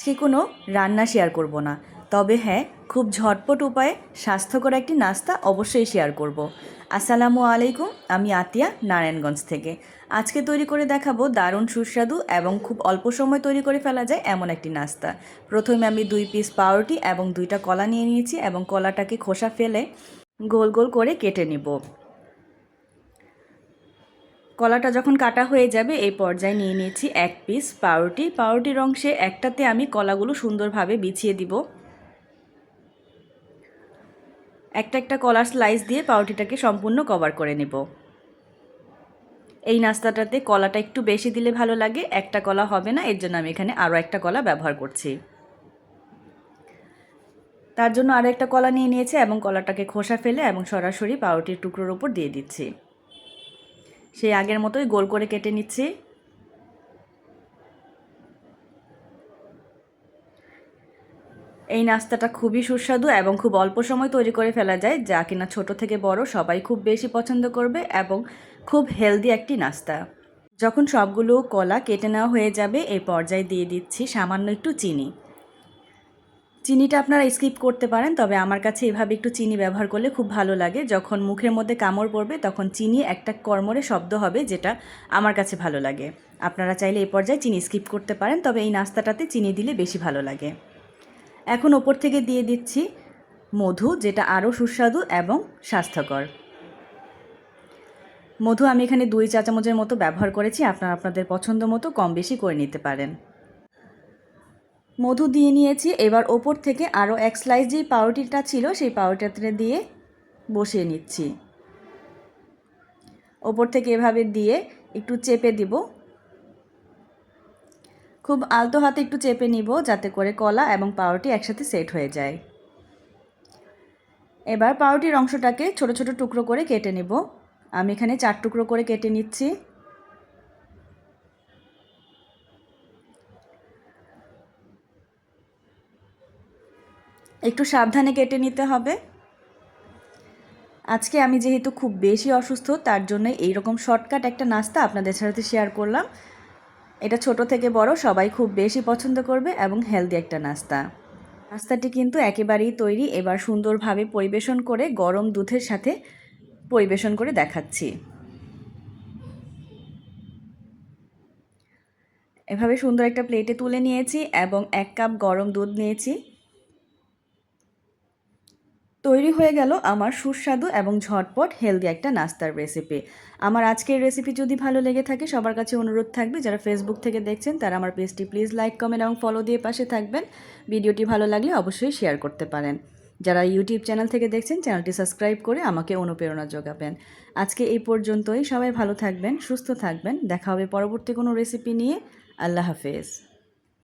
আজকে কোনো রান্না শেয়ার করব না। তবে হ্যাঁ খুব ঝটপট উপায়ে স্বাস্থ্যকর একটি নাস্তা অবশ্যই শেয়ার করব। আসসালামু আলাইকুম, আমি আতিয়া, নারায়ণগঞ্জ থেকে। আজকে তৈরি করে দেখাবো দারুণ সুস্বাদু এবং খুব অল্প সময় তৈরি করে ফেলা যায় এমন একটি নাস্তা। প্রথমে আমি দুই পিস পাউরুটি এবং দুইটা কলা নিয়ে নিয়েছি এবং কলাটাকে খোসা ফেলে গোল গোল করে কেটে নিব। কলাটা যখন কাটা হয়ে যাবে, এই পর্যায়ে নিয়ে নিয়েছি এক পিস পাউরুটি। পাউরুটির অংশে একটাতে আমি কলাগুলো সুন্দরভাবে বিছিয়ে দিব। একটা একটা কলার স্লাইস দিয়ে পাউরুটিটাকে সম্পূর্ণ কভার করে নেব। এই নাস্তাটাতে কলাটা একটু বেশি দিলে ভালো লাগে, একটা কলা হবে না, এর জন্য আমি এখানে আরও একটা কলা ব্যবহার করছি। তার জন্য আরও একটা কলা নিয়ে নিয়েছে এবং কলাটাকে খোসা ফেলে এবং সরাসরি পাউরুটির টুকরোর উপর দিয়ে দিচ্ছি। সেই আগের মতোই গোল করে কেটে নিচ্ছি। এই নাস্তাটা খুবই সুস্বাদু এবং খুব অল্প সময় তৈরি করে ফেলা যায়, যা কিনা ছোট থেকে বড় সবাই খুব বেশি পছন্দ করবে এবং খুব হেলদি একটি নাস্তা। যখন সবগুলো কলা কেটে নেওয়া হয়ে যাবে এই পর্যায়ে দিয়ে দিচ্ছি সামান্য একটু চিনি। চিনিটা আপনারা স্কিপ করতে পারেন, তবে আমার কাছে এভাবে একটু চিনি ব্যবহার করলে খুব ভালো লাগে। যখন মুখের মধ্যে কামড় পড়বে, তখন চিনি একটা কর্মরে শব্দ হবে, যেটা আমার কাছে ভালো লাগে। আপনারা চাইলে এই পর্যায়ে চিনি স্কিপ করতে পারেন, তবে এই নাস্তাটাতে চিনি দিলে বেশি ভালো লাগে। এখন ওপর থেকে দিয়ে দিচ্ছি মধু, যেটা আরও সুস্বাদু এবং স্বাস্থ্যকর। মধু আমি এখানে দুই চা চামচের মতো ব্যবহার করেছি, আপনারা আপনাদের পছন্দ মতো কম বেশি করে নিতে পারেন। মধু দিয়ে নিয়েছি। এবার ওপর থেকে আরও এক স্লাইস যেই পাউরুটিটা ছিল, সেই পাউরুটিটা দিয়ে বসিয়ে নিচ্ছি। ওপর থেকে এভাবে দিয়ে একটু চেপে দিব। খুব আলতো হাতে একটু চেপে নিব, যাতে করে কলা এবং পাউরুটি একসাথে সেট হয়ে যায়। এবার পাউরুটির অংশটাকে ছোট ছোট টুকরো করে কেটে নেব। আমি এখানে চার টুকরো করে কেটে নিচ্ছি। একটু সাবধানে কেটে নিতে হবে। আজকে আমি যেহেতু খুব বেশি অসুস্থ, তার জন্য এইরকম শর্টকাট একটা নাস্তা আপনাদের সাথে শেয়ার করলাম। এটা ছোট থেকে বড়, সবাই খুব বেশি পছন্দ করবে এবং হেলদি একটা নাস্তা। নাস্তাটি কিন্তু একেবারেই তৈরি, এবার সুন্দরভাবে পরিবেশন করে, গরম দুধের সাথে পরিবেশন করে দেখাচ্ছি। এভাবে সুন্দর একটা প্লেটে তুলে নিয়েছি এবং এক কাপ গরম দুধ নিয়েছি। তৈরি হয়ে গেল আমার সুস্বাদু এবং ঝটপট হেলদি একটা নাস্তার রেসিপি আমার আজকের রেসিপি যদি ভালো লেগে থাকে, সবার কাছে অনুরোধ থাকবে, যারা ফেসবুক থেকে দেখছেন, তারা আমার পেজটি প্লিজ লাইক কমেন্ট এবং ফলো দিয়ে পাশে থাকবেন। ভিডিওটি ভালো লাগলে অবশ্যই শেয়ার করতে পারেন। যারা ইউটিউব চ্যানেল থেকে দেখছেন চ্যানেলটি সাবস্ক্রাইব করে আমাকে অনুপ্রেরণা যোগাবেন। আজকে এই পর্যন্তই। সবাই ভালো থাকবেন, সুস্থ থাকবেন। দেখা হবে পরবর্তী কোনো রেসিপি নিয়ে। আল্লাহ হাফেজ।